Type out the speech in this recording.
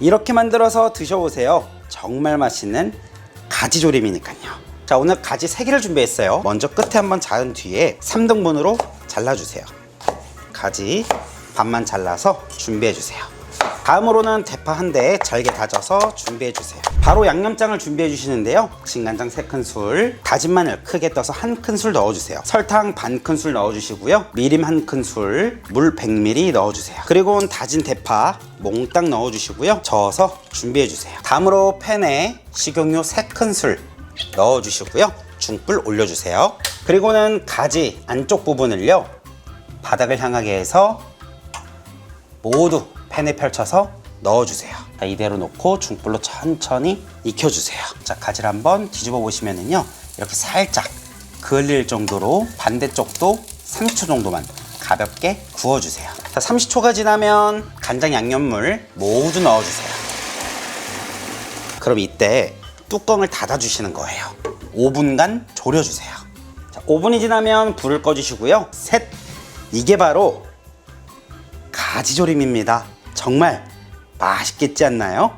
이렇게 만들어서 드셔보세요. 정말 맛있는 가지조림이니까요. 자, 오늘 가지 3개를 준비했어요. 먼저 끝에 한번 자른 뒤에 3등분으로 잘라주세요. 가지 반만 잘라서 준비해주세요. 다음으로는 대파 한 대 잘게 다져서 준비해 주세요. 바로 양념장을 준비해 주시는데요. 진간장 3큰술, 다진 마늘 크게 떠서 1큰술 넣어주세요. 설탕 반 큰술 넣어주시고요. 미림 1큰술, 물 100ml 넣어주세요. 그리고 다진 대파 몽땅 넣어주시고요. 저어서 준비해 주세요. 다음으로 팬에 식용유 3큰술 넣어주시고요. 중불 올려주세요. 그리고는 가지 안쪽 부분을요. 바닥을 향하게 해서 모두 팬에 펼쳐서 넣어주세요. 자, 이대로 놓고 중불로 천천히 익혀주세요. 자, 가지를 한번 뒤집어 보시면은요. 이렇게 살짝 그을릴 정도로 반대쪽도 30초 정도만 가볍게 구워주세요. 자, 30초가 지나면 간장 양념물 모두 넣어주세요. 그럼 이때 뚜껑을 닫아주시는 거예요. 5분간 졸여주세요. 자, 5분이 지나면 불을 꺼주시고요. 셋. 이게 바로 가지조림입니다. 정말 맛있겠지 않나요?